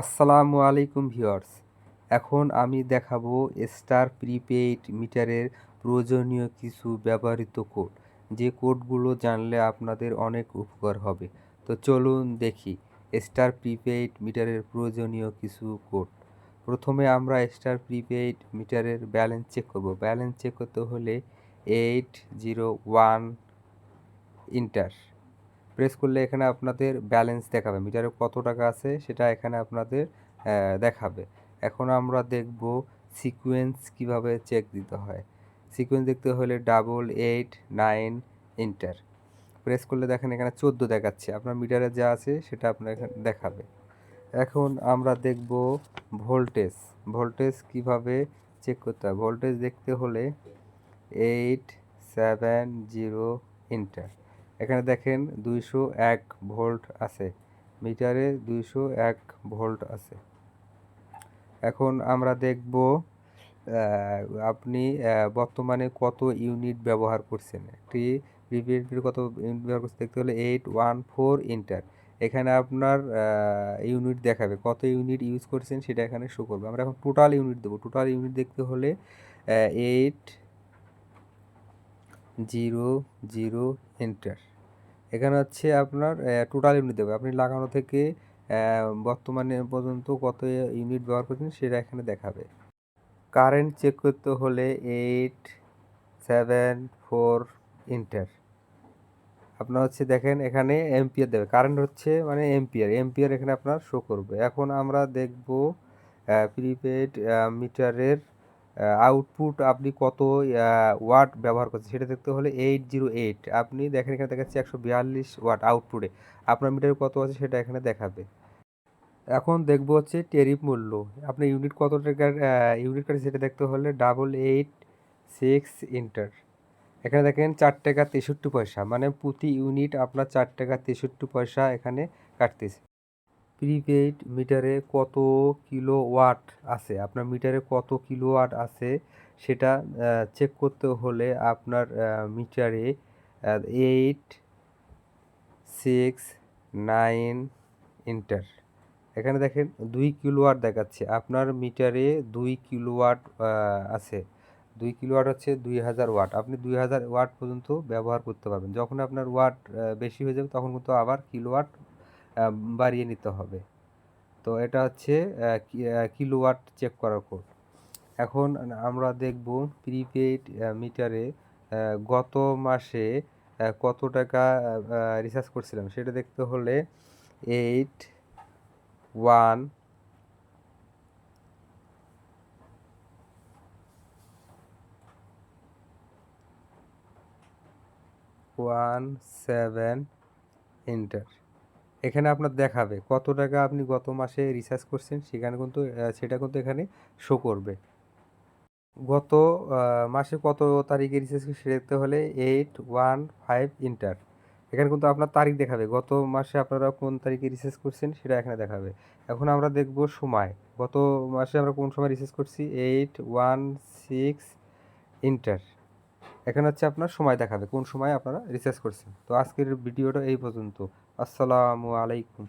আসসালামু আলাইকুম ভিউয়ার্স। এখন আমি দেখাবো স্টার প্রিপেইড মিটারের প্রয়োজনীয় কিছু ব্যবহৃত কোড। যে কোডগুলো জানলে আপনাদের অনেক উপকার হবে। তো চলুন দেখি স্টার প্রিপেইড মিটারের প্রয়োজনীয় কিছু কোড। প্রথমে আমরা স্টার প্রিপেইড মিটারের ব্যালেন্স চেক করব। ব্যালেন্স চেক করতে হলে eight zero one enter. Press করলে এখানে আপনাদের ব্যালেন্স দেখাবে। মিটারে কত টাকা আছে সেটা এখানে আপনাদের দেখাবে। এখন আমরা দেখব সিকোয়েন্স কীভাবে চেক দিতে হয়। সিকোয়েন্স দেখতে হলে double eight nine enter press করলে দেখেন এখানে চোদ্দ দেখাচ্ছে। আপনার মিটারে যা আছে সেটা আপনার এখানে দেখাবে। এখন আমরা দেখব ভোল্টেজ ভোল্টেজ কীভাবে চেক করতে হয়? ভোল্টেজ দেখতে হলে এইট সেভেন জিরো ইন্টার এখানে দেখেন দুইশো এক ভোল্ট আছে। মিটারে দুইশো এক ভোল্ট আছে। এখন আমরা দেখব আপনি বর্তমানে কত ইউনিট ব্যবহার করছেন? একটি প্রিপেড কত ইউনিট ব্যবহার করছে দেখতে হলে এইট ওয়ান ফোর ইন্টার। এখানে আপনার ইউনিট দেখাবে। কত ইউনিট ইউজ করছেন সেটা এখানে শো করবে। আমরা এখন টোটাল ইউনিট দেবো। টোটাল ইউনিট দেখতে হলে এইট জিরো জিরো এন্টার এখানে হচ্ছে আপনার টোটাল ইউনিট দেবে। আপনি লাগানো থেকে বর্তমানে পর্যন্ত কত ইউনিট ব্যবহার করছেন সেটা এখানে দেখাবে। কারেন্ট চেক করতে হলে এইট সেভেন ফোর ইন্টার আপনার হচ্ছে দেখেন এখানে এমপিয়ার দেবে। কারেন্ট হচ্ছে মানে এমপিয়ার এমপিয়ার এখানে আপনার শো করবে। এখন আমরা দেখব প্রিপেড মিটারের আউটপুট আপনি কত ওয়াট ব্যবহার করছেন সেটা দেখতে হলে এইট জিরো এইট আপনি দেখেন এখানে দেখাচ্ছে একশো বিয়াল্লিশ ওয়াট আউটপুটে আপনার মিটারে কত আছে সেটা এখানে দেখাবে। এখন দেখব হচ্ছে টেরিফ মূল্য। আপনি ইউনিট কত টাকার ইউনিট কাটে সেটা দেখতে হলে ডাবল এইট সিক্স ইন্টার এখানে দেখেন চার টাকা তেষট্টি পয়সা মানে প্রতি ইউনিট আপনার চার টাকা তেষট্টি পয়সা এখানে কাটতেছে। প্রিপেইড মিটারে কত কিলো ওয়াট আছে? আপনার মিটারে কত কিলো ওয়াট আছে সেটা চেক করতে হলে আপনার মিটারে এইট সিক্স নাইন ইন্টার এখানে দেখেন দুই কিলোওয়াট দেখাচ্ছে। আপনার মিটারে দুই কিলোওয়াট আছে। দুই কিলোওয়াট হচ্ছে দুই হাজার ওয়াট আপনি দুই হাজার ওয়াট পর্যন্ত ব্যবহার করতে পারবেন। যখন আপনার ওয়াট বেশি হয়ে যাবে তখন কিন্তু আবার কিলোওয়াট বাড়িয়ে নিতে হবে। তো এটা হচ্ছে কিলোওয়াট চেক করার কোড এখন আমরা দেখব প্রিপেইড মিটারে গত মাসে কত টাকা রিচার্জ করছিলাম। সেটা দেখতে হলে eight one one seven enter এখানে আপনার দেখাবে কত টাকা আপনি গত মাসে রিচার্জ করছেন, সেখানে কিন্তু সেটা কিন্তু এখানে শো করবে। গত মাসে কত তারিখে রিচার্জ সেটা দেখতে হলে এইট ওয়ান ফাইভ ইন্টার এখানে কিন্তু আপনার তারিখ দেখাবে, গত মাসে আপনারা কোন তারিখে রিচার্জ করছেন সেটা এখানে দেখাবে। এখন আমরা দেখব সময়, গত মাসে আমরা কোন সময় রিচার্জ করছি? এইট ওয়ান সিক্স ইন্টার এখানে হচ্ছে আপনার সময় দেখাবে, কোন সময় আপনারা রিচার্জ করছেন। তো আজকের ভিডিওটা এই পর্যন্ত। আসসালামু আলাইকুম।